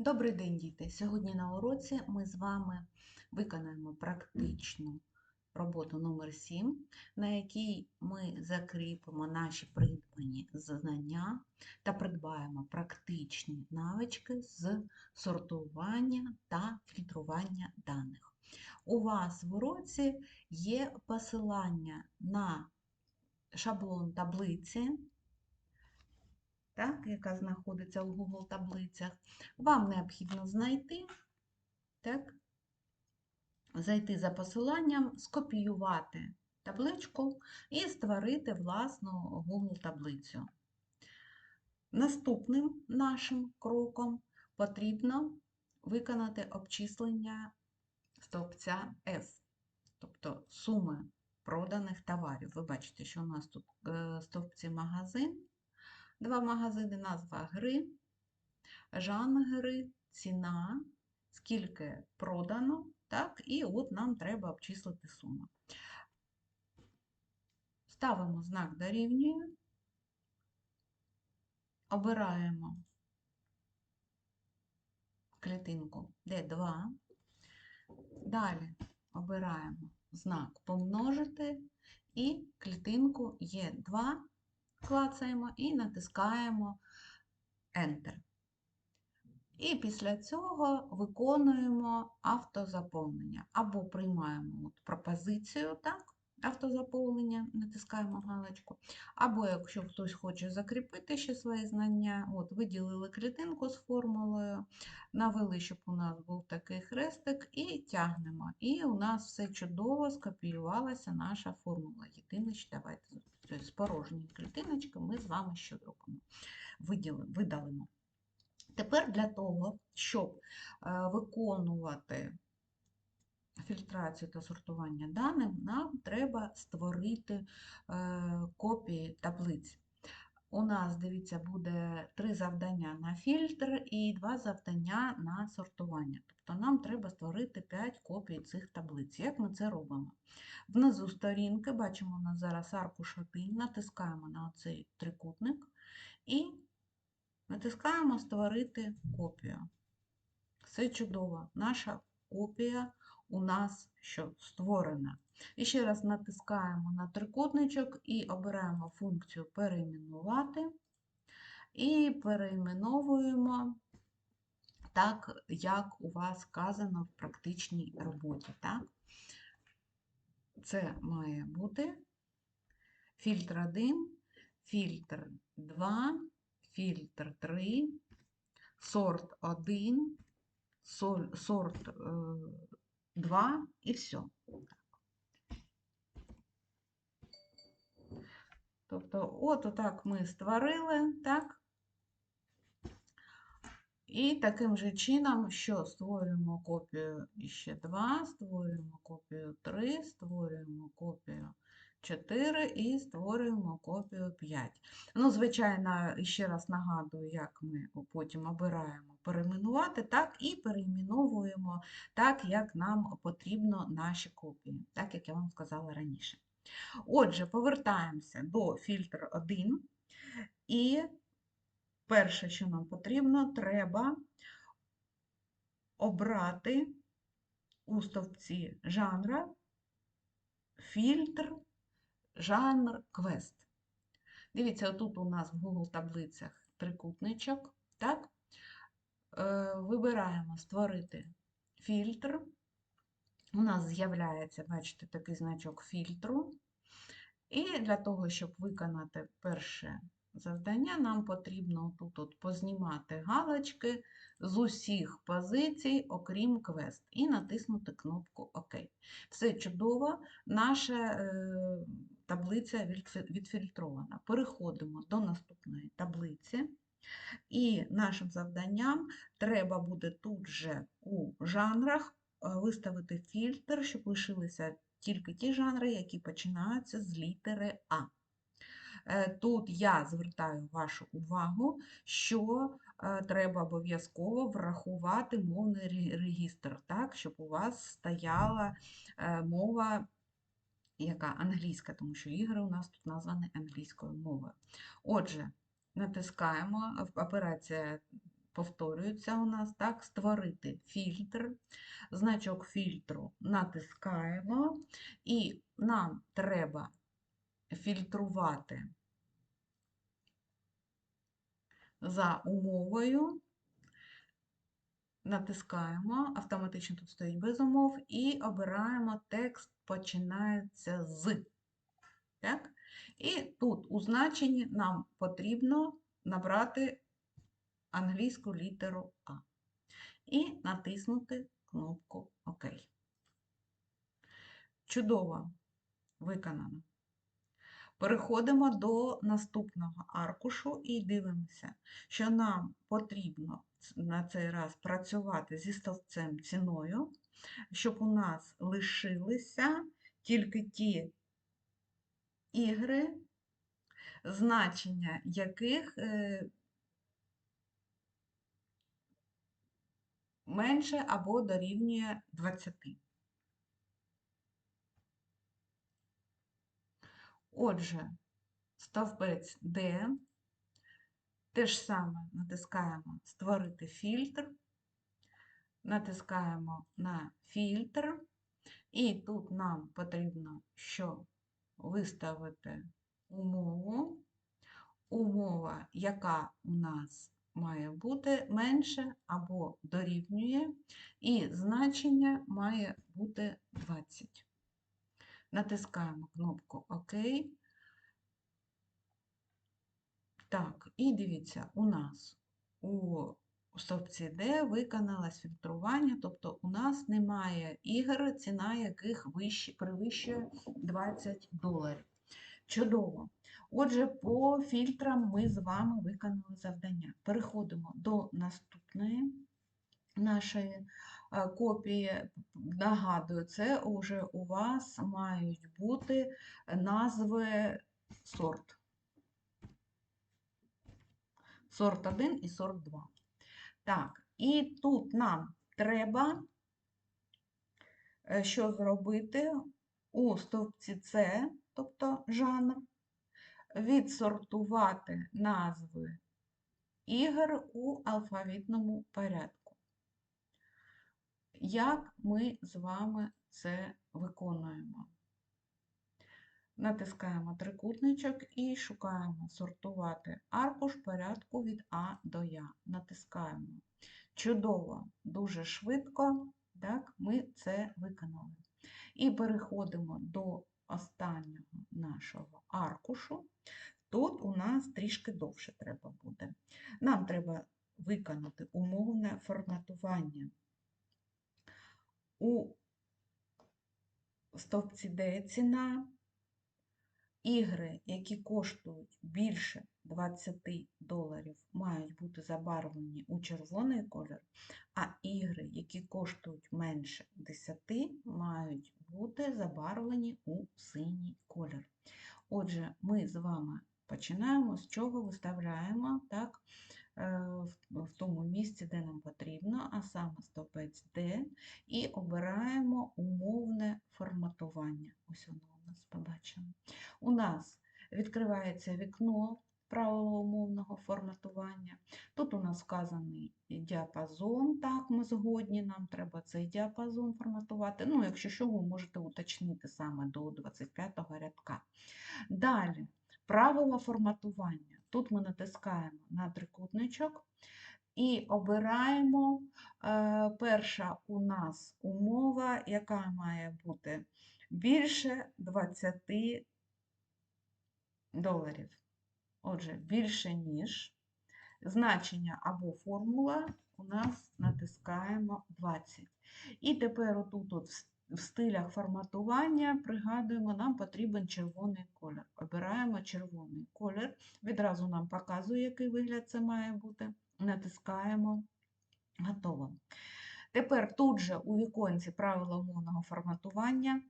Добрий день, діти! Сьогодні на уроці ми з вами виконаємо практичну роботу номер 7, на якій ми закріпимо наші придбані знання та придбаємо практичні навички з сортування та фільтрування даних. У вас в уроці є посилання на шаблон таблиці, так, яка знаходиться у Google таблицях. Вам необхідно знайти, так, зайти за посиланням, скопіювати табличку і створити власну Google таблицю. Наступним нашим кроком потрібно виконати обчислення стовпця F, тобто суми проданих товарів. Ви бачите, що у нас тут е, стовпці магазин, два магазини, назва гри, жанр гри, ціна, скільки продано, так, і от нам треба обчислити суму. Ставимо знак дорівнює, обираємо клітинку D2, далі обираємо знак помножити і клітинку Е2 клацаємо і натискаємо Enter. І після цього виконуємо автозаповнення. Або приймаємо от пропозицію, так, автозаповнення, натискаємо галочку, або якщо хтось хоче закріпити ще свої знання, от виділили клітинку з формулою, навели, щоб у нас був такий хрестик, і тягнемо. І у нас все чудово скопіювалася наша формула. Єдине, що давайте тобто з порожньої клітиночки ми з вами що зробимо? Видалимо. Тепер для того, щоб е, виконувати фільтрацію та сортування даних, нам треба створити е, копії таблиць. У нас, дивіться, буде три завдання на фільтр і два завдання на сортування. Тобто нам треба створити 5 копій цих таблиць. Як ми це робимо? Внизу сторінки, бачимо, у нас зараз аркуш 1, натискаємо на цей трикутник і натискаємо Створити копію. Все чудово. Наша копія у нас що створена. І ще раз натискаємо на трикутничок і обираємо функцію перейменувати. І перейменовуємо так, як у вас сказано в практичній роботі. Так? Це має бути фільтр 1, фільтр 2, фільтр 3, сорт 1, сорт 2 і все. Тобто, от отак ми створили, так? І таким же чином, що створюємо копію ще 2, створюємо копію 3, створюємо копію 4 і створюємо копію 5. Ну, звичайно, ще раз нагадую, як ми потім обираємо перейменувати, так, і перейменовуємо так, як нам потрібно наші копії, так, як я вам сказала раніше. Отже, повертаємося до фільтру 1. І перше, що нам потрібно, треба обрати у стовпці жанра фільтр жанр квест. Дивіться, тут у нас в Google таблицях трикутничок. так? Е, Вибираємо Створити фільтр. У нас з'являється, бачите, такий значок фільтру. І для того, щоб виконати перше завдання, нам потрібно тут от познімати галочки з усіх позицій, окрім квест, і натиснути кнопку ОК. Все чудово, наша е, таблиця відфільтрована. Переходимо до наступної таблиці. І нашим завданням треба буде тут же у жанрах е, виставити фільтр, щоб лишилися тільки ті жанри, які починаються з літери А. Е, тут я звертаю вашу увагу, що е, треба обов'язково врахувати мовний регістр, так, щоб у вас стояла мова яка англійська, тому що ігри у нас тут названі англійською мовою. Отже, натискаємо, операція повторюється у нас, так, створити фільтр. Значок фільтру натискаємо, і нам треба фільтрувати за умовою. Натискаємо, автоматично тут стоїть без умов, і обираємо текст починається з. Так? І тут у значенні нам потрібно набрати англійську літеру А. І натиснути кнопку ОК. Чудово виконано. Переходимо до наступного аркушу і дивимося, що нам потрібно на цей раз працювати зі стовпцем ціною, щоб у нас лишилися тільки ті ігри, значення яких е, менше або дорівнює 20. Отже, стовпець D, те ж саме натискаємо Створити фільтр, натискаємо на фільтр, і тут нам потрібно що виставити умову, умова, яка у нас має бути менше або дорівнює, і значення має бути 20. Натискаємо кнопку ОК. Так, і дивіться, у нас у стовпці D виконалось фільтрування, тобто у нас немає ігор, ціна яких вище, перевищує 20 доларів. Чудово! Отже, по фільтрам ми з вами виконали завдання. Переходимо до наступної нашої копії. Нагадую, це вже у вас мають бути назви сорт. Сорт 1 і сорт 2. Так, і тут нам треба е, що зробити у стовпці С, тобто жанр, відсортувати назви ігор у алфавітному порядку. Як ми з вами це виконуємо? Натискаємо трикутничок і шукаємо сортувати аркуш порядку від А до Я. Натискаємо. Чудово, дуже швидко так, ми це виконали. І переходимо до останнього нашого аркушу. Тут у нас трішки довше треба буде. Нам треба виконати умовне форматування. У стовпці Д ціна Ігри, які коштують більше 20 доларів, мають бути забарвлені у червоний колір, а ігри, які коштують менше 10, мають бути забарвлені у синій колір. Отже, ми з вами починаємо, з чого виставляємо так, в тому місці, де нам потрібно, а саме стопець D, і обираємо умовне форматування. Ось воно у нас побачимо. У нас відкривається вікно правила умовного форматування. Тут у нас вказаний діапазон, так, ми згодні, нам треба цей діапазон форматувати. Ну, якщо що, ви можете уточнити саме до 25 го рядка. Далі, правила форматування. Тут ми натискаємо на трикутничок і обираємо е, перша у нас умова, яка має бути більше 20 доларів. Отже, більше, ніж значення або формула у нас натискаємо 20. І тепер отут от в стилях форматування, пригадуємо, нам потрібен червоний колір. Обираємо червоний колір. Відразу нам показує, який вигляд це має бути. Натискаємо готово. Тепер тут же у віконці правила умовного форматування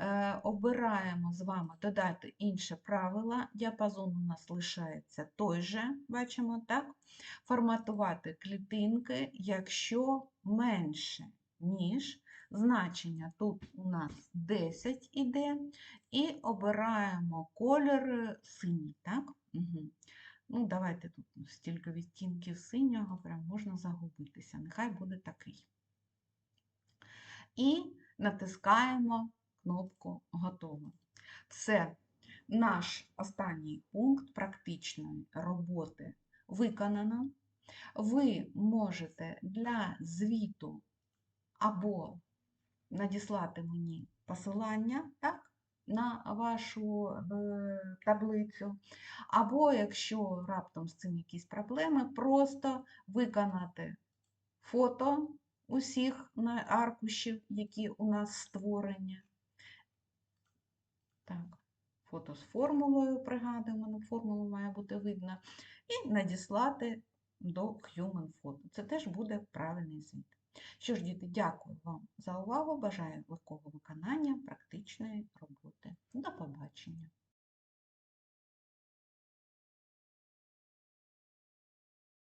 е, обираємо з вами додати інше правило. Діапазон у нас лишається той же, бачимо, так? Форматувати клітинки, якщо менше, ніж значення тут у нас 10 іде, і обираємо колір синій. так? Угу. Ну, давайте тут стільки відтінків синього, прям можна загубитися. Нехай буде такий. І натискаємо кнопку Готово. Все, наш останній пункт практичної роботи виконано. Ви можете для звіту або надіслати мені посилання так, на вашу е, таблицю, або, якщо раптом з цим якісь проблеми, просто виконати фото усіх аркушів, які у нас створені. Так, фото з формулою, пригадуємо, на формулу має бути видно, і надіслати до Human Photo. Це теж буде правильний звіт. Що ж, діти, дякую вам за увагу. Бажаю легкого виконання практичної роботи. До побачення!